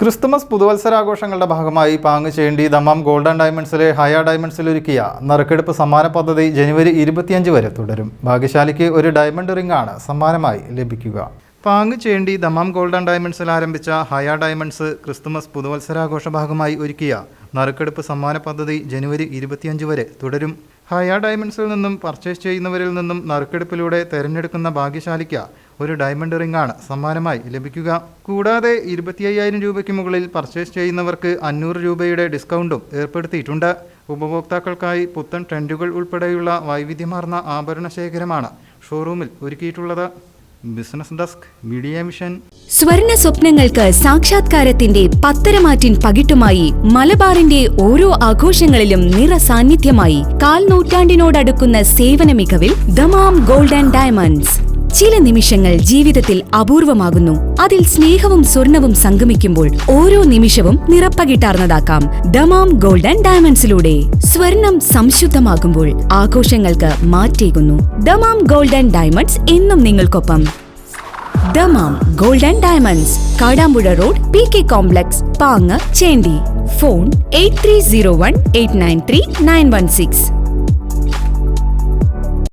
Christmas പുതുവത്സരാഘോഷങ്ങളുടെ ഭാഗമായി പാങ് ചേണ്ടി Dammam golden ഡയമണ്ട്സിലെ ഹയ ഡയമണ്ട്സിൽ ഒരുക്കിയ നറുക്കെടുപ്പ് സമ്മാന പദ്ധതി ജനുവരി ഇരുപത്തിയഞ്ച് വരെ തുടരും. ഭാഗ്യശാലിക്ക് ഒരു ഡയമണ്ട് റിംഗ് ആണ് സമ്മാനമായി ലഭിക്കുക. പാങ് ചേണ്ടി ദമാം ഗോൾഡൻ ഡയമണ്ട്സിൽ ആരംഭിച്ച ഹയ ഡയമണ്ട്സ് ക്രിസ്തുമസ് പുതുവത്സരാഘോഷ ഭാഗമായി ഒരുക്കിയ നറുക്കെടുപ്പ് സമ്മാന പദ്ധതി ജനുവരി ഇരുപത്തിയഞ്ച് വരെ തുടരും. ഹയ ഡയമണ്ട്സിൽ നിന്നും പർച്ചേസ് ചെയ്യുന്നവരിൽ നിന്നും നറുക്കെടുപ്പിലൂടെ തെരഞ്ഞെടുക്കുന്ന ഭാഗ്യശാലിക്ക് ഒരു ഡയമണ്ട് റിംഗ് ആണ് സമ്മാനമായി ലഭിക്കുക. കൂടാതെ ഇരുപത്തി അയ്യായിരം രൂപയ്ക്ക് മുകളിൽ പർച്ചേസ് ചെയ്യുന്നവർക്ക് അഞ്ഞൂറ് രൂപയുടെ ഡിസ്കൗണ്ടും ഏർപ്പെടുത്തിയിട്ടുണ്ട്. ഉപഭോക്താക്കൾക്കായി പുത്തൻ ട്രെൻഡുകൾ ഉൾപ്പെടെയുള്ള വൈവിധ്യമാർന്ന ആഭരണ ശേഖരമാണ് ഷോറൂമിൽ ഒരുക്കിയിട്ടുള്ളത്. Business desk media mission. സ്വർണ സ്വപ്നങ്ങൾക്ക് സാക്ഷാത്കാരത്തിന്റെ പത്തരമാറ്റിൻ പകിട്ടുമായി മലബാറിന്റെ ഓരോ ആഘോഷങ്ങളിലും നിറ സാന്നിധ്യമായി കാൽ നൂറ്റാണ്ടിനോടടുക്കുന്ന സേവന മികവിൽ ദമാം ഗോൾഡ് ആൻഡ് ഡയമണ്ട്സ്. ചില നിമിഷങ്ങൾ ജീവിതത്തിൽ അപൂർവമാകുന്നു. അതിൽ സ്നേഹവും സ്വർണവും സംഗമിക്കുമ്പോൾ ഓരോ നിമിഷവും നിറപ്പകിട്ടാർന്നതാക്കാം. ദമാം ഗോൾഡൻ ഡയമണ്ട്സിലൂടെ സ്വർണം സംശുദ്ധമാകുമ്പോൾ ആഘോഷങ്ങൾക്ക് മാറ്റേകുന്നു. ദമാം ഗോൾഡൻ ഡയമണ്ട്സ് എന്നും നിങ്ങൾക്കൊപ്പം. Dammam golden diamonds Kadampuzha road P K complex Pang Chendi. Phone eight three zero one eight nine three nine one six.